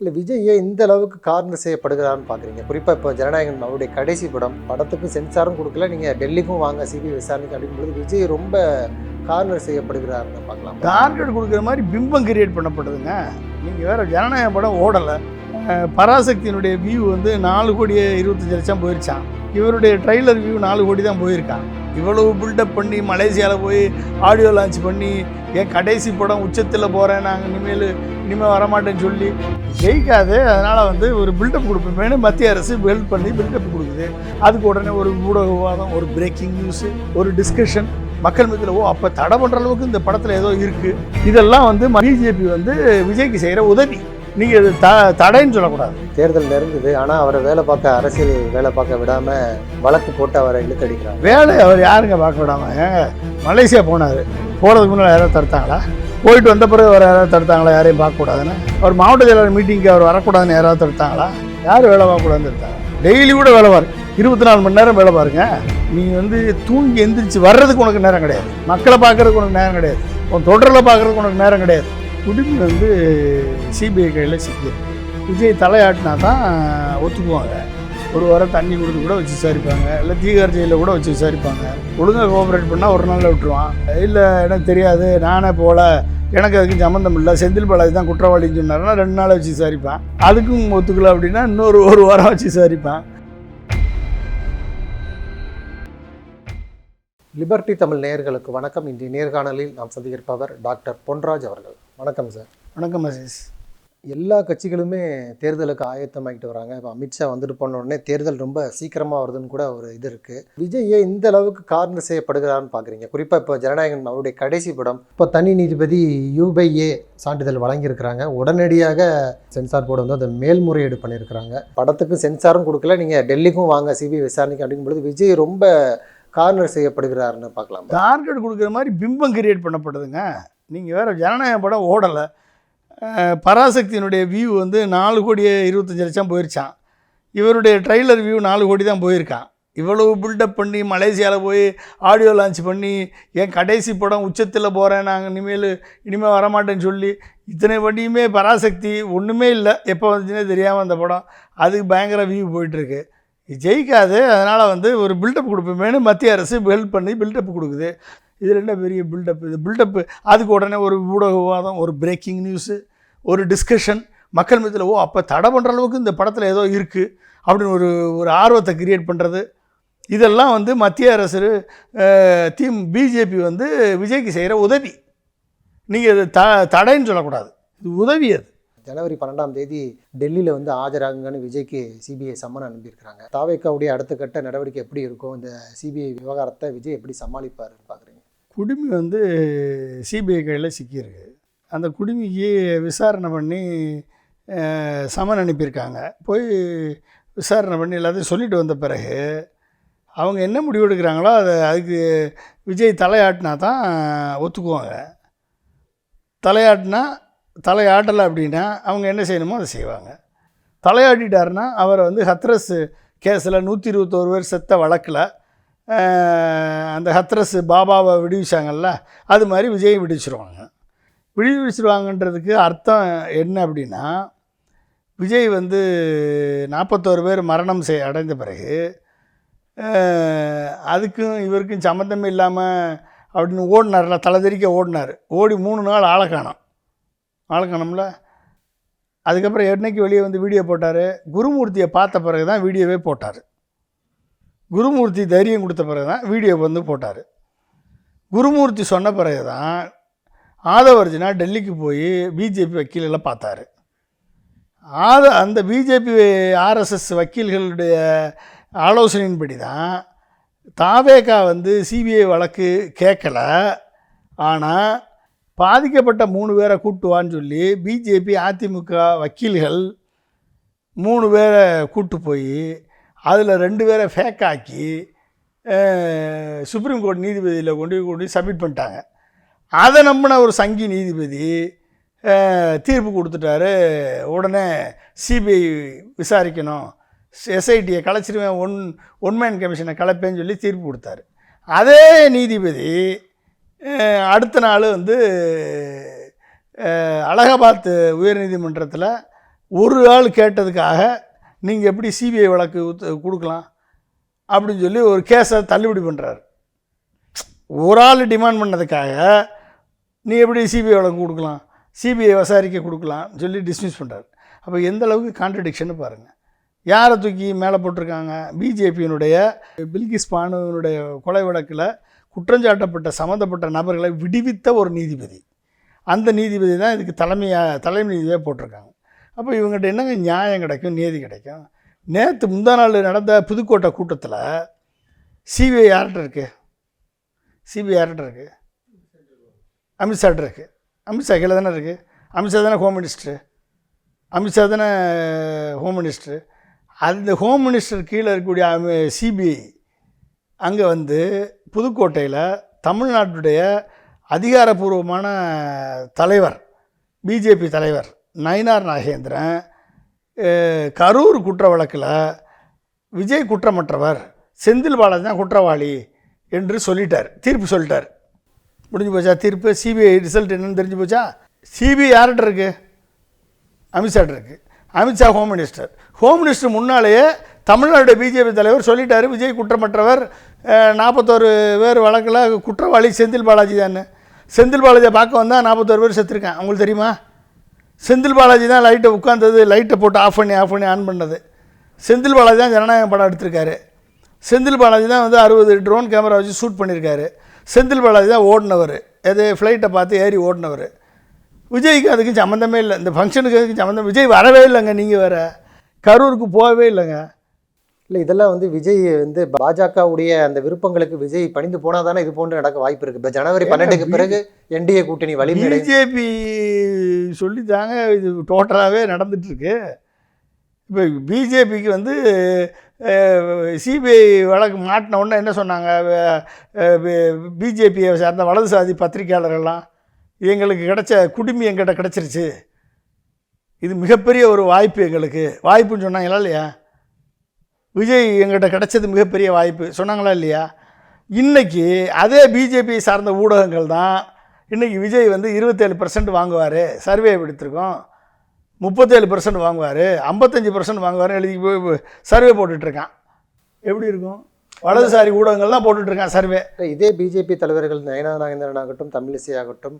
இல்லை விஜய் ஏன் இந்த அளவுக்கு கார்னர் செய்யப்படுகிறான்னு பார்க்குறீங்க குறிப்பாக இப்போ ஜனநாயகன் அவருடைய கடைசி படம் படத்துக்கும் சென்சாரும் கொடுக்கல நீங்கள் டெல்லிக்கும் வாங்க சிபிஐ விசாரணைக்கு அப்படிங்கும்போது விஜய் ரொம்ப கார்னர் செய்யப்படுகிறாருன்னு பார்க்கலாம் டார்கெட் கொடுக்குற மாதிரி பிம்பம் கிரியேட் பண்ணப்படுதுங்க நீங்கள் வேறு ஜனநாயக படம் ஓடலை. பராசக்தியினுடைய வியூ வந்து நாலு கோடியே இருபத்தஞ்சு லட்சம் போயிருச்சான் இவருடைய ட்ரைலர் வியூ நாலு கோடி தான் போயிருக்கான் இவ்வளவு பில்டப் பண்ணி மலேசியாவில் போய் ஆடியோ லான்ச் பண்ணி என் கடைசி படம் உச்சத்தில் போகிறேன் நாங்கள் இனிமேல் இனிமேல் வரமாட்டேன்னு சொல்லி ஜெயிக்காது. அதனால் வந்து ஒரு பில்டப் கொடுப்போமேனு மத்திய அரசு பில்ட் பண்ணி பில்டப் கொடுக்குது. அதுக்கு உடனே ஒரு ஊடக விவாதம் ஒரு பிரேக்கிங் நியூஸு ஒரு டிஸ்கஷன் மக்கள் மத்தியில் ஓ அப்போ தடை பண்ணுற அளவுக்கு இந்த படத்தில் ஏதோ இருக்குது இதெல்லாம் வந்து பிஜேபி வந்து விஜய்க்கு செய்கிற உதவி. நீங்கள் இது த தடைன்னு சொல்லக்கூடாது. தேர்தல் நெருங்குது. ஆனால் அவரை வேலை பார்க்க அரசியல் வேலை பார்க்க விடாமல் வழக்கு போட்டு அவரை இழுத்தடிக்கிறாங்க வேலை அவர் யாருங்க பார்க்க விடாம? ஏங்க மலேசியா போனார். போகிறதுக்கு முன்னாடி யாராவது தடுத்தாங்களா? போயிட்டு வந்த பிறகு அவர் யாராவது தடுத்தாங்களா? யாரையும் பார்க்கக்கூடாதுன்னு அவர் மாவட்ட செயலாளர் மீட்டிங்க்கு அவர் வரக்கூடாதுன்னு யாராவது தடுத்தாங்களா? யார் வேலை பார்க்கக்கூடாதுன்னு தடுத்தாங்க டெய்லி கூட வேலை பாரு. இருபத்தி நாலு மணி நேரம் வேலை பாருங்க. நீ வந்து தூங்கி எந்திரிச்சு வர்றதுக்கு உனக்கு நேரம் கிடையாது. மக்களை பார்க்கறதுக்கு உனக்கு நேரம் கிடையாது. உன் தொடரில் பார்க்கறதுக்கு உனக்கு நேரம் கிடையாது. குடுமி வந்து சிபிஐ கையில் சிக்கியது விஜய் தலையாட்டினா தான் ஒத்துக்குவாங்க. ஒரு வாரம் தண்ணி கொடுத்து கூட வச்சு விசாரிப்பாங்க. இல்லை தீகார் ஜெயிலில் கூட வச்சு விசாரிப்பாங்க. ஒழுங்காக கோஆப்ரேட் பண்ணால் ஒரு நாளில் விட்டுருவான். இல்லை எனக்கு தெரியாது. நானே போகல எனக்கு அதுக்கும் சம்மந்தம் இல்லை. செந்தில் பாலாஜி தான் குற்றவாளின்னு சொன்னார்னா ரெண்டு நாளை வச்சு விசாரிப்பேன். அதுக்கும் ஒத்துக்கல அப்படின்னா இன்னொரு ஒரு வாரம் வச்சு விசாரிப்பேன். லிபர்டி தமிழ் நேயர்களுக்கு வணக்கம். இன்றைய நேர்காணலில் நாம் சந்திப்பவர் டாக்டர் பொன்ராஜ் அவர்கள். வணக்கம் சார் வணக்கம் அசீஸ் எல்லா கட்சிகளுமே தேர்தலுக்கு ஆயத்தமாகிட்டு வராங்க. இப்போ அமித்ஷா வந்துட்டு போன உடனே தேர்தல் ரொம்ப சீக்கிரமாக வருதுன்னு கூட ஒரு இது இருக்குது விஜய் ஏன் இந்த அளவுக்கு கார்னர் செய்யப்படுகிறான்னு பார்க்குறீங்க குறிப்பாக இப்போ ஜனநாயகன் அவருடைய கடைசி படம். இப்போ தனி நீதிபதி யூபைஏ சான்றிதழ் வழங்கியிருக்கிறாங்க. உடனடியாக சென்சார் போர்டு வந்து அதை மேல்முறையீடு பண்ணியிருக்கிறாங்க. படத்துக்கு சென்சாரும் கொடுக்கல. நீங்கள் டெல்லிக்கும் வாங்க சிபிஐ விசாரணைக்கு அப்படிங்கும்பொழுது விஜய் ரொம்ப கார்னர் செய்யப்படுகிறாருன்னு பார்க்கலாம் டார்கெட் கொடுக்குற மாதிரி பிம்பம் கிரியேட் பண்ணப்படுதுங்க நீங்கள் வேறு ஜனநாயக படம் ஓடலை. பராசக்தியினுடைய வியூ வந்து நாலு கோடியே இருபத்தஞ்சி லட்சம் போயிருச்சான் இவருடைய ட்ரைலர் வியூ நாலு கோடி தான் போயிருக்கான் இவ்வளவு பில்டப் பண்ணி மலேசியாவில் போய் ஆடியோ லான்ச் பண்ணி என் கடைசி படம் உச்சத்தில் போகிறேன் நாங்கள் இனிமேல் இனிமேல் வரமாட்டேன்னு சொல்லி இத்தனை வண்டியுமே பராசக்தி ஒன்றுமே இல்லை. எப்போ வந்துச்சுன்னே தெரியாமல் அந்த படம். அதுக்கு பயங்கர வியூ போயிட்டுருக்கு. ஜெயிக்காது. அதனால் வந்து ஒரு பில்டப் கொடுப்போமேனு மத்திய அரசு ஹெல்ப் பண்ணி பில்டப் கொடுக்குது. இதில் என்ன பெரிய பில்டப் இது பில்டப்பு அதுக்கு உடனே ஒரு ஊடக விவாதம் ஒரு பிரேக்கிங் நியூஸு ஒரு டிஸ்கஷன் மக்கள் மத்தியில் ஓ அப்போ தடை பண்ணுற அளவுக்கு இந்த படத்தில் ஏதோ இருக்குது அப்படின்னு ஒரு ஒரு ஆர்வத்தை கிரியேட் பண்ணுறது இதெல்லாம் வந்து மத்திய அரசு தீம் பிஜேபி வந்து விஜய்க்கு செய்கிற உதவி. நீங்கள் இது த தடைன்னு சொல்லக்கூடாது. இது உதவி அது. ஜனவரி பன்னெண்டாம் தேதி டெல்லியில் வந்து ஆஜராகுங்கன்னு விஜய்க்கு சிபிஐ சம்மன் அனுப்பியிருக்கிறாங்க. தாவேக்காவுடைய அடுத்த கட்ட நடவடிக்கை எப்படி இருக்கும்? இந்த சிபிஐ விவகாரத்தை விஜய் எப்படி சமாளிப்பாருன்னு பார்க்குறீங்க குடுமி வந்து சிபிஐ கையில் சிக்கியிருக்கு. அந்த குடுமிக்கு விசாரணை பண்ணி சமன் அனுப்பியிருக்காங்க. போய் விசாரணை பண்ணி எல்லாத்தையும் சொல்லிட்டு வந்த பிறகு அவங்க என்ன முடிவு எடுக்கிறாங்களோ அதை அதுக்கு விஜய் தலையாட்டினா தான் ஒத்துக்குவாங்க. தலையாட்டினா தலையாட்டலை அப்படின்னா அவங்க என்ன செய்யணுமோ அதை செய்வாங்க. தலையாட்டிட்டாருன்னா அவரை வந்து ஹத்ரஸ் கேஸில் நூற்றி இருபத்தோரு பேர் செத்த வழக்கில் அந்த ஹத்ரஸ் பாபாவை விடுவிச்சாங்கல்ல அது மாதிரி விஜய் விடுவிச்சிருவாங்க. விடுவிச்சிருவாங்கன்றதுக்கு அர்த்தம் என்ன அப்படின்னா விஜய் வந்து நாற்பத்தோரு பேர் மரணம் செய் அடைந்த பிறகு அதுக்கும் இவருக்கும் சம்மந்தம் இல்லாமல் அப்படின்னு ஓடினார்ல தலைதெறிக்க ஓடினார். ஓடி மூணு நாள் ஆளை காணோம் ஆளை காணோம்ல அதுக்கப்புறம் என்னைக்கு வெளியே வந்து வீடியோ போட்டார்? குருமூர்த்தியை பார்த்த பிறகு தான் வீடியோவே போட்டார். குருமூர்த்தி தைரியம் கொடுத்த பிறகு தான் வீடியோ வந்து போட்டார். குருமூர்த்தி சொன்ன பிறகு தான் ஆதவர்ஜினா டெல்லிக்கு போய் பிஜேபி வக்கீலெல்லாம் பார்த்தாரு. ஆத அந்த பிஜேபி ஆர்எஸ்எஸ் வக்கீல்களுடைய ஆலோசனையின்படி தான் தாவேகா வந்து சிபிஐ வழக்கு கேட்கல. ஆனால் பாதிக்கப்பட்ட மூணு பேரை கூட்டுவான்னு சொல்லி பிஜேபி அதிமுக வக்கீல்கள் மூணு பேரை கூட்டு போய் அதில் ரெண்டு பேரை ஃபேக் ஆக்கி சுப்ரீம் கோர்ட் நீதிபதியில் கொண்டு போய் கொண்டு போய் சப்மிட் பண்ணிட்டாங்க. அதை நம்பின ஒரு சங்கி நீதிபதி தீர்ப்பு கொடுத்துட்டாரு. உடனே சிபிஐ விசாரிக்கணும். எஸ்ஐடியை கலைச்சிருவேன் ஒன் ஒன்மேன் கமிஷனை கலப்பேன்னு சொல்லி தீர்ப்பு கொடுத்தாரு. அதே நீதிபதி அடுத்த நாள் வந்து அலகாபாத் உயர்நீதிமன்றத்தில் ஒரு ஆள் கேட்டதுக்காக நீங்கள் எப்படி சிபிஐ வழக்கு கொடுக்கலாம் அப்படின்னு சொல்லி ஒரு கேஸை தள்ளுபடி பண்ணுறாரு ஒரு ஆள் டிமாண்ட் பண்ணதுக்காக நீ எப்படி சிபிஐ வழக்கு கொடுக்கலாம்? சிபிஐ விசாரிக்க கொடுக்கலாம்னு சொல்லி டிஸ்மிஸ் பண்ணுறாரு அப்போ எந்த அளவுக்கு கான்ட்ரடிக்ஷன்னு பாருங்கள் யாரை தூக்கி மேலே போட்டிருக்காங்க? பிஜேபியினுடைய பில்கிஸ் பானுவனுடைய கொலை வழக்கில் குற்றஞ்சாட்டப்பட்ட சம்மந்தப்பட்ட நபர்களை விடுவித்த ஒரு நீதிபதி. அந்த நீதிபதி தான் இதுக்கு தலைமையாக தலைமை நீதியாக போட்டிருக்காங்க. அப்போ இவங்ககிட்ட என்னங்க நியாயம் கிடைக்கும் நீதி கிடைக்கும்? நேற்று முந்தா நாள் நடந்த புதுக்கோட்டை கூட்டத்தில் சிபிஐ யார்கிட்ட இருக்கு? சிபிஐ யார்கிட்ட இருக்கு? அமித்ஷாட்ட இருக்கு. அமித்ஷா கீழே தானே இருக்குது அமித்ஷா தானே ஹோம் மினிஸ்டரு அமித்ஷா தானே ஹோம் மினிஸ்டரு அந்த ஹோம் மினிஸ்டர் கீழே இருக்கக்கூடிய சிபிஐ அங்கே வந்து புதுக்கோட்டையில் தமிழ்நாட்டுடைய அதிகாரப்பூர்வமான தலைவர் பிஜேபி தலைவர் நயினார் நாகேந்திரன் கரூர் குற்ற வழக்கில் விஜய் குற்றமற்றவர் செந்தில் பாலாஜி தான் குற்றவாளி என்று சொல்லிட்டார். தீர்ப்பு சொல்லிட்டார். முடிஞ்சு போச்சா தீர்ப்பு? சிபிஐ ரிசல்ட் என்னன்னு தெரிஞ்சு போச்சா? சிபிஐ யார்கிட்ட இருக்குது அமித்ஷாட்ட இருக்குது Amit Shah home minister home minister முன்னாலேயே தமிழ்நாடு பிஜேபி தலைவர் சொல்லிட்டார் விஜய் குற்றமற்றவர் நாற்பத்தோரு பேர் வழக்கில் குற்றவாளி செந்தில் பாலாஜி தான் செந்தில் பாலாஜியை பார்க்க வந்தால் நாற்பத்தோரு பேர் செத்துருக்கான் உங்களுக்கு தெரியுமா? செந்தில் பாலாஜி தான் லைட்டை உட்காந்தது லைட்டை போட்டு ஆஃப் பண்ணி ஆஃப் பண்ணி ஆன் பண்ணது. செந்தில் பாலாஜி தான் ஜனநாயகம் படம் எடுத்திருக்காரு. செந்தில் பாலாஜி தான் வந்து அறுபது ட்ரோன் கேமரா வச்சு ஷூட் பண்ணியிருக்காரு செந்தில் பாலாஜி தான் ஓடினவர். எது ஃப்ளைட்டை பார்த்து ஏறி ஓடினவர். விஜய்க்கு அதுக்கு சம்மந்தமே இல்லை. இந்த ஃபங்க்ஷனுக்கு அதுக்கு சம்மந்தம் விஜய் வரவே இல்லைங்க நீங்கள் வேற. கரூருக்கு போகவே இல்லைங்க. இல்லை இதெல்லாம் வந்து விஜய் வந்து பாஜகவுடைய அந்த விருப்பங்களுக்கு விஜய் பணிந்து போனால் தானே இது போன்று நடக்க வாய்ப்பு இருக்கு. இப்போ ஜனவரி பன்னெண்டுக்கு பிறகு என்டிஏ கூட்டணி வலிமை பிஜேபி சொல்லித்தாங்க இது டோட்டலாகவே நடந்துட்டுருக்கு இப்போ பிஜேபிக்கு வந்து சிபிஐ வழக்கு மாட்டின உடனே என்ன சொன்னாங்க? பிஜேபியை சார்ந்த வலதுசாதி பத்திரிகையாளர்கள்லாம் எங்களுக்கு கிடைச்ச குடுமி எங்கிட்ட கிடச்சிருச்சு. இது மிகப்பெரிய ஒரு வாய்ப்பு எங்களுக்கு. வாய்ப்புன்னு சொன்னாங்களா இல்லையா? விஜய் எங்கிட்ட கிடைச்சது மிகப்பெரிய வாய்ப்பு. சொன்னாங்களா இல்லையா? இன்னைக்கு அதே பிஜேபி சார்ந்த ஊடகங்கள் தான் இன்னைக்கு விஜய் வந்து இருபத்தேழு பர்சன்ட் வாங்குவார். சர்வே எடுத்திருக்கோம் முப்பத்தேழு பர்சன்ட் வாங்குவார். ஐம்பத்தஞ்சு பர்சன்ட் வாங்குவார் எழுதி சர்வே போட்டுட்ருக்கான். எப்படி இருக்கும்? வலதுசாரி ஊடகங்கள் தான் போட்டுட்ருக்கான் சர்வே இதே பிஜேபி தலைவர்கள் நயனா நாகேந்திரன் ஆகட்டும் தமிழிசை ஆகட்டும்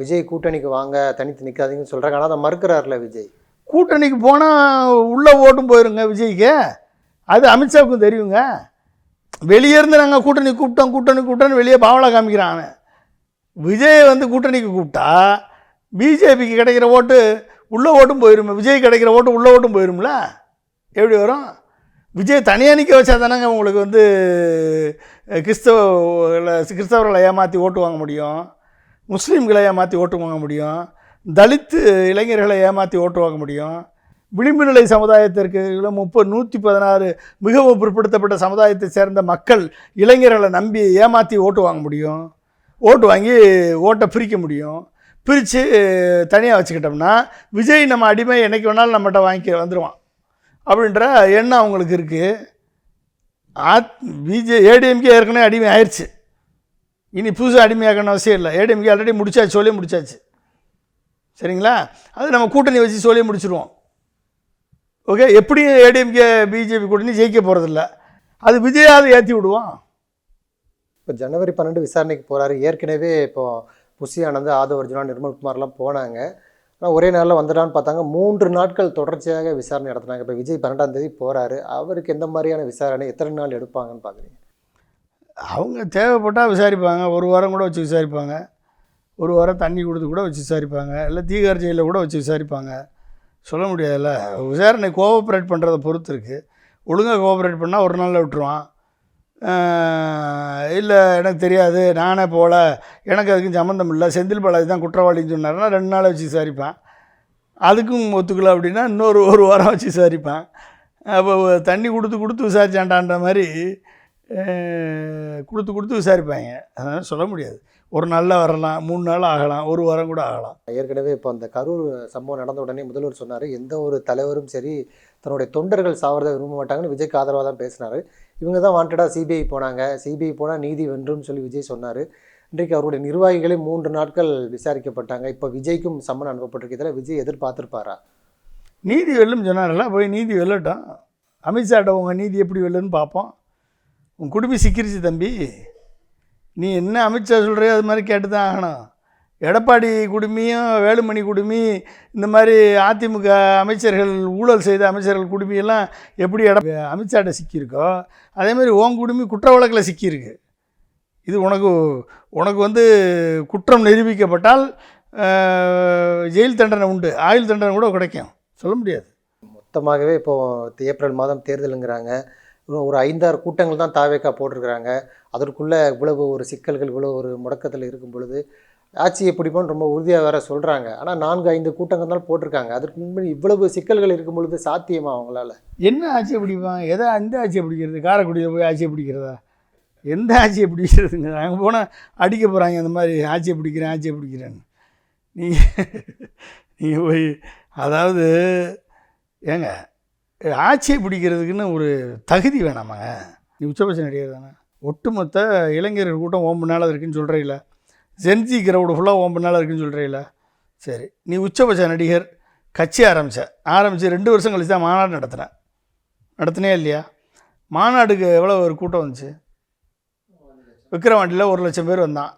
விஜய் கூட்டணிக்கு வாங்க தனித்து நிற்காதீங்கன்னு சொல்கிறாங்க ஆனால் அதை மறுக்கிறார்ல விஜய். கூட்டணிக்கு போனால் உள்ள ஓட்டும் போயிருங்க விஜய்க்கு. அது அமித்ஷாவுக்கும் தெரியுங்க. வெளியே இருந்து நாங்கள் கூட்டணி கூப்பிட்டோம் கூட்டணி கூப்பிட்டோன்னு வெளியே பாவலா காமிக்கிறான் அவன். விஜயை வந்து கூட்டணிக்கு கூப்பிட்டா பிஜேபிக்கு கிடைக்கிற ஓட்டு உள்ள ஓட்டும் போயிரும். விஜய் கிடைக்கிற ஓட்டு உள்ள ஓட்டும் போயிடும்ல எப்படி வரும்? விஜய் தனியாக நிற்க வச்சா தானேங்க உங்களுக்கு வந்து கிறிஸ்தவ கிறிஸ்தவர்களை ஏமாற்றி ஓட்டு வாங்க முடியும். முஸ்லீம்களை ஏமாற்றி ஓட்டு வாங்க முடியும். தலித்து இளைஞர்களை ஏமாற்றி ஓட்டு வாங்க முடியும். விளிம்பு நிலை சமுதாயத்திற்கு முப்பது நூற்றி பதினாறு மிகவும் பிற்படுத்தப்பட்ட சமுதாயத்தை சேர்ந்த மக்கள் இளைஞர்களை நம்பி ஏமாற்றி ஓட்டு வாங்க முடியும். ஓட்டு வாங்கி ஓட்டை பிரிக்க முடியும். பிரித்து தனியாக வச்சுக்கிட்டோம்னா விஜய் நம்ம அடிமை என்னைக்கு வேணாலும் நம்மகிட்ட வாங்கி வந்துடுவான் அப்படின்ற எண்ணம் அவங்களுக்கு இருக்குது ஆத் பிஜே ஏடிஎம்கே ஏற்கனவே அடிமை ஆயிடுச்சு இனி புதுசாக அடிமையாக்கணும் அவசியம் இல்லை. ஏடிஎம்கே ஆல்ரெடி முடிச்சாச்சு சொல்லி முடிச்சாச்சு. சரிங்களா? அது நம்ம கூட்டணி வச்சு சொல்லி முடிச்சுருவோம். ஓகே? எப்படியும் ஏடிஎம்கே பிஜேபி கூட்டணி ஜெயிக்க போகிறதில்ல அது விஜயாவது ஏற்றி விடுவோம் இப்போ ஜனவரி பன்னெண்டு விசாரணைக்கு போகிறாரு ஏற்கனவே இப்போ புஷி ஆனந்த் ஆதவ அர்ஜுனா நிர்மல்குமார்லாம் போனாங்க. ஆனால் ஒரே நாளில் வந்துடான்னு பார்த்தாங்க. மூன்று நாட்கள் தொடர்ச்சியாக விசாரணை நடத்துனாங்க. இப்போ விஜய் பன்னெண்டாம் தேதி போகிறாரு அவருக்கு எந்த மாதிரியான விசாரணை எத்தனை நாள் எடுப்பாங்கன்னு பார்க்குறீங்க? அவங்க தேவைப்பட்டால் விசாரிப்பாங்க. ஒரு வாரம் கூட வச்சு விசாரிப்பாங்க. ஒரு வாரம் தண்ணி கொடுத்து கூட வச்சு விசாரிப்பாங்க. இல்லை தீகார் ஜெயிலில் கூட வச்சு விசாரிப்பாங்க. சொல்ல முடியாதுல்ல. விசாரணை கோஆப்ரேட் பண்ணுறதை பொறுத்து இருக்குது ஒழுங்காக கோஆப்ரேட் பண்ணால் ஒரு நாளில் விட்டுருவான். இல்லை எனக்கு தெரியாது. நானே போகல எனக்கு அதுக்கும் சம்மந்தம் இல்லை. செந்தில் பாலாஜி தான் குற்றவாளின்னு சொன்னார்னா ரெண்டு நாளை வச்சு விசாரிப்பேன். அதுக்கும் ஒத்துக்கல அப்படின்னா இன்னொரு ஒரு வாரம் வச்சு விசாரிப்பேன். அப்போ தண்ணி கொடுத்து கொடுத்து விசாரிச்சாண்டான்ற மாதிரி கொடுத்து கொடுத்து விசாரிப்பாங்க. அதனால் சொல்ல முடியாது. ஒரு நாளில் வரலாம் மூணு நாள் ஆகலாம் ஒரு வாரம் கூட ஆகலாம். ஏற்கனவே இப்போ அந்த கரூர் சம்பவம் நடந்த உடனே முதல்வர் சொன்னார் எந்த ஒரு தலைவரும் சரி தன்னுடைய தொண்டர்கள் சாவறதை விரும்ப மாட்டாங்கன்னு விஜய்க்கு ஆதரவாக தான் பேசினார். இவங்க தான் வாண்டடாக சிபிஐ போனாங்க சிபிஐ போனால் நீதி வென்றும் சொல்லி விஜய் சொன்னார். இன்றைக்கு அவருடைய நிர்வாகிகளே மூன்று நாட்கள் விசாரிக்கப்பட்டாங்க. இப்போ விஜய்க்கும் சம்மன் அனுப்பப்பட்டிருக்கு இதில் விஜய் எதிர்பார்த்திருப்பாரா? நீதி வெல்லும் சொன்னார்ல போய் நீதி வெல்லட்டும். அமித்ஷாட்ட உங்கள் நீதி எப்படி வெல்லுன்னு பார்ப்போம். உன் குடுமி சிக்கிருச்சு தம்பி. நீ என்ன அமித்ஷா சொல்கிறியோ அது மாதிரி கேட்டு தான் ஆகணும். எடப்பாடி குடுமியும் வேலுமணி குடுமி இந்த மாதிரி அதிமுக அமைச்சர்கள் ஊழல் செய்த அமைச்சர்கள் குடுமியெல்லாம் எப்படி எட அமித்ஷாட்ட சிக்கியிருக்கோ அதே மாதிரி குடுமி குற்ற வழக்கில் சிக்கியிருக்கு. இது உனக்கு உனக்கு வந்து குற்றம் நிரூபிக்கப்பட்டால் ஜெயில் தண்டனை உண்டு. ஆயுள் தண்டனை கூட கிடைக்கும். சொல்ல முடியாது. மொத்தமாகவே இப்போது ஏப்ரல் மாதம் தேர்தலுங்கிறாங்க. ஒரு ஐந்தாறு கூட்டங்கள் தான் தாவேக்கா போட்டிருக்கிறாங்க. அதற்குள்ளே இவ்வளவு ஒரு சிக்கல்கள் இவ்வளோ ஒரு முடக்கத்தில் இருக்கும் பொழுது ஆட்சியை பிடிப்போம்னு ரொம்ப உறுதியாக வேற சொல்கிறாங்க ஆனால் நான்கு ஐந்து கூட்டங்கள் தான் போட்டிருக்காங்க. அதற்கு முன்னாடி இவ்வளவு சிக்கல்கள் இருக்கும் பொழுது சாத்தியமா அவங்களால? என்ன ஆட்சியை பிடிப்பாங்க? எதை அந்த ஆட்சியை பிடிக்கிறது? காரைக்குடியில் போய் ஆட்சியை பிடிக்கிறதா? எந்த ஆட்சியை பிடிக்கிறதுங்க? அங்கே போனால் அடிக்க போகிறாங்க அந்த மாதிரி ஆட்சியை பிடிக்கிறேன் ஆட்சியை பிடிக்கிறேன்னு. நீங்கள் நீங்கள் போய் அதாவது ஏங்க ஆட்சியை பிடிக்கிறதுக்குன்னு ஒரு தகுதி வேணாமாங்க நீ உச்சபட்ச நடிகர் தானே. ஒட்டுமொத்த இளைஞர்கள் கூட்டம் ஓம்பு நாளாக இருக்குன்னு சொல்கிறீங்கள ஜென்ஜி கிரவுடு ஃபுல்லாக ஓம்பு நாளாக இருக்குன்னு சொல்கிறீங்கள சரி நீ உச்சபட்ச நடிகர் கட்சி ஆரம்பித்த ஆரம்பித்து ரெண்டு வருஷம் கழிச்சு தான் மாநாடு நடத்தினேன் நடத்தினே இல்லையா? மாநாடுக்கு எவ்வளோ ஒரு கூட்டம் வந்துச்சு? விக்ரவாண்டியில் ஒரு லட்சம் பேர் வந்தான்.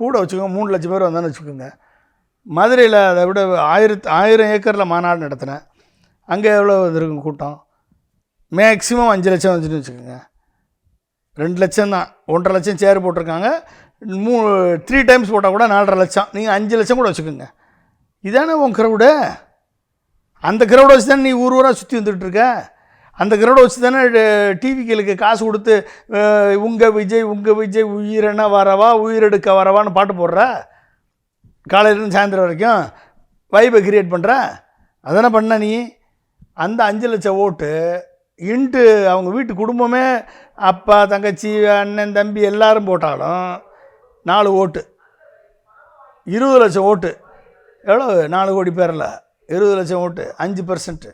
கூட வச்சுக்கோங்க மூணு லட்சம் பேர் வந்தான்னு வச்சுக்கோங்க. மதுரையில் அதை விட ஆயிரத்து ஆயிரம் ஏக்கரில் மாநாடு நடத்தினேன் அங்கே எவ்வளோ வந்திருக்கும் கூட்டம்? மேக்ஸிமம் அஞ்சு லட்சம் வந்துச்சுன்னு வச்சுக்கோங்க. ரெண்டு லட்சம் தான். ஒன்றரை லட்சம் சேர் போட்டிருக்காங்க. மூ த்ரீ டைம்ஸ் போட்டால் கூட நாலரை லட்சம். நீங்கள் அஞ்சு லட்சம் கூட வச்சுக்கோங்க. இதானே உன் க்ரௌடு அந்த க்ரௌடை வச்சு தானே நீ ஊர் ஊராக சுற்றி வந்துட்டுருக்க அந்த க்ரௌடை வச்சு தானே டிவிக்களுக்கு காசு கொடுத்து உங்கள் விஜய் உங்கள் விஜய் உயிரென வரவா உயிரெடுக்க வரவான்னு பாட்டு போடுற? காலையிலேருந்து சாயந்தரம் வரைக்கும் வைபை கிரியேட் பண்ணுற அதானே பண்ண நீ? அந்த அஞ்சு லட்சம் ஓட்டு இன்ட்டு அவங்க வீட்டு குடும்பமே அப்பா தங்கச்சி அண்ணன் தம்பி எல்லாரும் போட்டாலும் நாலு ஓட்டு. இருபது லட்சம் ஓட்டு. எவ்வளோ நாலு கோடி பேரில். இருபது லட்சம் ஓட்டு. அஞ்சு பர்சன்ட்டு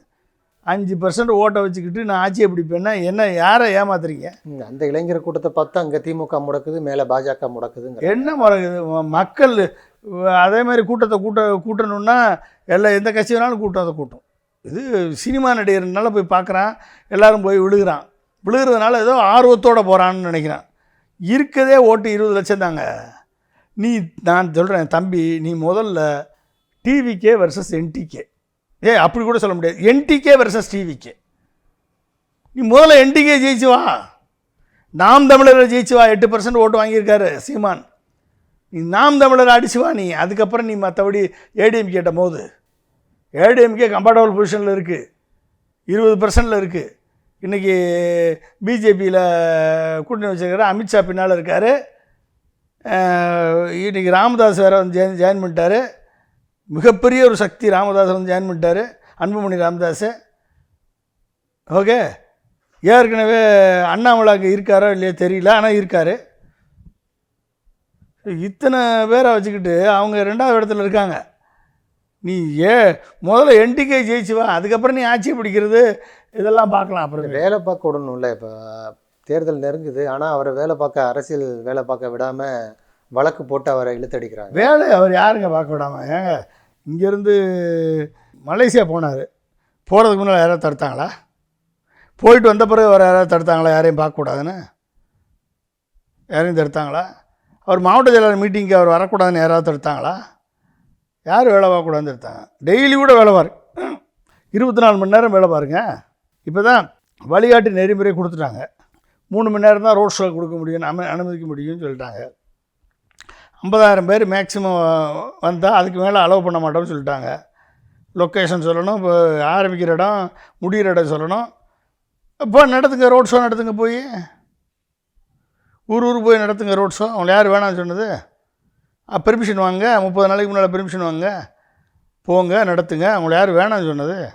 அஞ்சு பர்சன்ட் ஓட்டை வச்சுக்கிட்டு நான் ஆட்சியை பிடிப்பேன்னா என்ன யாரை ஏமாத்துறீங்க? அந்த இளைஞர் கூட்டத்தை பார்த்தா அங்கே திமுக முடக்குது மேலே பாஜக முடக்குதுங்க என்ன மறக்குது ம- மக்கள் அதே மாதிரி கூட்டத்தை கூட்ட கூட்டணுன்னா எல்லாம் எந்த கட்சி வேணாலும் கூட்டம் அதை கூட்டம். இது சினிமா நடிகர்னால போய் பார்க்குறான் எல்லாரும் போய் விழுகிறான். விழுகிறதுனால ஏதோ ஆர்வத்தோடு போகிறான்னு நினைக்கிறான். இருக்கதே ஓட்டு இருபது லட்சம் தாங்க. நீ நான் சொல்கிறேன் தம்பி நீ முதல்ல டிவிக்கே வர்சஸ் என்டிகே ஏ அப்படி கூட சொல்ல முடியாது. என்டிகே வர்சஸ் டிவிக்கே நீ முதல்ல என்டிகே ஜெயிச்சு வா. நாம் தமிழர் ஜெயிச்சு வா. எட்டு பர்சன்ட் ஓட்டு வாங்கியிருக்காரு சீமான். நீ நாம் தமிழர் அடிச்சு வா நீ. அதுக்கப்புறம் நீ மற்றபடி ஏடிஎம் கேட்ட போது ஏடிஎம்கே கம்ஃபர்டபுள் பொசிஷனில் இருக்குது இருபது பர்சன்டில் இருக்குது இன்றைக்கி பிஜேபியில் கூட்டணி வச்சுருக்கிற அமித்ஷா பின்னால் இருக்கார். இன்றைக்கி ராமதாஸ் வேறு வந்து ஜாயின் ஜாயின் பண்ணிட்டார். மிகப்பெரிய ஒரு சக்தி ராமதாஸ் வந்து ஜாயின் பண்ணிட்டாரு. அன்புமணி ராமதாஸ். ஓகே? ஏற்கனவே அண்ணாமலாக்கு இருக்காரோ இல்லையோ தெரியல ஆனால் இருக்கார். இத்தனை பேரை வச்சுக்கிட்டு அவங்க ரெண்டாவது இடத்துல இருக்காங்க. நீ ஏ முதல்ல என்டிகே ஜெயிச்சு வா அதுக்கப்புறம் நீ ஆட்சி பிடிக்கிறது இதெல்லாம் பார்க்கலாம் அப்புறம். வேலை பார்க்க விடணும்ல இப்போ தேர்தல் நெருங்குது ஆனால் அவரை வேலை பார்க்க அரசியல் வேலை பார்க்க விடாமல் வழக்கு போட்டு அவரை இழுத்தடிக்கிறாங்க. வேலை அவர் யாருங்க பார்க்க விடாம? ஏங்க இங்கேருந்து மலேசியா போனார். போகிறதுக்கு முன்னால் யாராவது தடுத்தாங்களா? போயிட்டு வந்த பிறகு அவர் யாராவது தடுத்தாங்களா? யாரையும் பார்க்கக்கூடாதுன்னு யாரையும் தடுத்தாங்களா? அவர் மாவட்ட செயலாளர் மீட்டிங்க்கு அவர் வரக்கூடாதுன்னு யாராவது தடுத்தாங்களா? யார் வேலை பார்க்கக்கூடாதுன்னு வந்துருத்தாங்க டெய்லி கூட வேலை பாரு. இருபத்தி நாலு மணி நேரம் வேலை பாருங்க. இப்போ தான் வழிகாட்டு நெறிமுறை கொடுத்துட்டாங்க. மூணு மணி நேரம் தான் ரோட் ஷோ கொடுக்க முடியும் அம அனுமதிக்க முடியும்னு சொல்லிட்டாங்க. ஐம்பதாயிரம் பேர் மேக்ஸிமம் வந்தால் அதுக்கு மேலே அலோவ் பண்ண மாட்டோம்னு சொல்லிட்டாங்க. லொக்கேஷன் சொல்லணும் இப்போ ஆரம்பிக்கிற இடம் முடிகிற இடம் சொல்லணும். இப்போ நடத்துங்க ரோட் ஷோ நடத்துங்க போய். ஊர் ஊர் போய் நடத்துங்க ரோட் ஷோ அவங்களை யார் வேணாம்னு சொன்னது? பெர்மிஷன் வாங்க. முப்பது நாளைக்கு முன்னால் பெர்மிஷன் வாங்க. போங்க நடத்துங்க. அவங்கள யார் வேணாம்னு சொன்னது?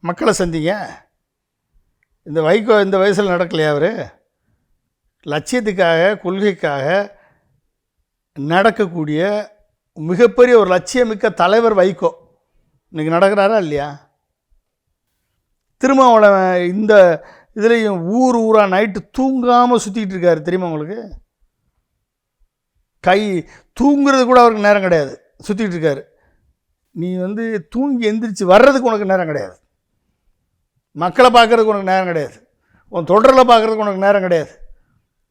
மக்களை சந்திங்க. இந்த வைகோ இந்த வயசில் நடக்கலையா அவர்? லட்சியத்துக்காக கொள்கைக்காக நடக்கக்கூடிய மிகப்பெரிய ஒரு லட்சியமிக்க தலைவர் வைகோ. இன்னைக்கு நடக்கிறாரா இல்லையா? திருமாவளவன் இந்த இதுலேயும் ஊர் ஊராக நைட்டு தூங்காமல் சுற்றிக்கிட்டு இருக்காரு. தெரியுமா உங்களுக்கு? கை தூங்குறது கூட அவருக்கு நேரம் கிடையாது. சுற்றிட்டு இருக்காரு. நீ வந்து தூங்கி எந்திரிச்சு வர்றதுக்கு உனக்கு நேரம் கிடையாது. மக்களை பார்க்கறதுக்கு உனக்கு நேரம் கிடையாது. உன் தொடரில் பார்க்கறதுக்கு உனக்கு நேரம் கிடையாது.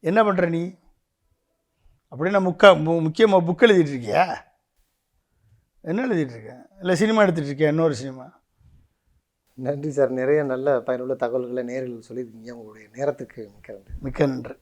என்ன பண்ணுற நீ? அப்படின்னா முக்கா மு முக்கியமாக புக் எழுதிட்டு இருக்கியா? என்ன எழுதிட்டு இருக்க? இல்லை சினிமா எடுத்துகிட்டு இருக்கியா? இன்னொரு சினிமா? நன்றி சார். நிறைய நல்ல பயனுள்ள தகவல்களை நேரில் சொல்லியிருக்கீங்க. உங்களுடைய நேரத்துக்கு மிக்க நன்றி. மிக்க நன்றி.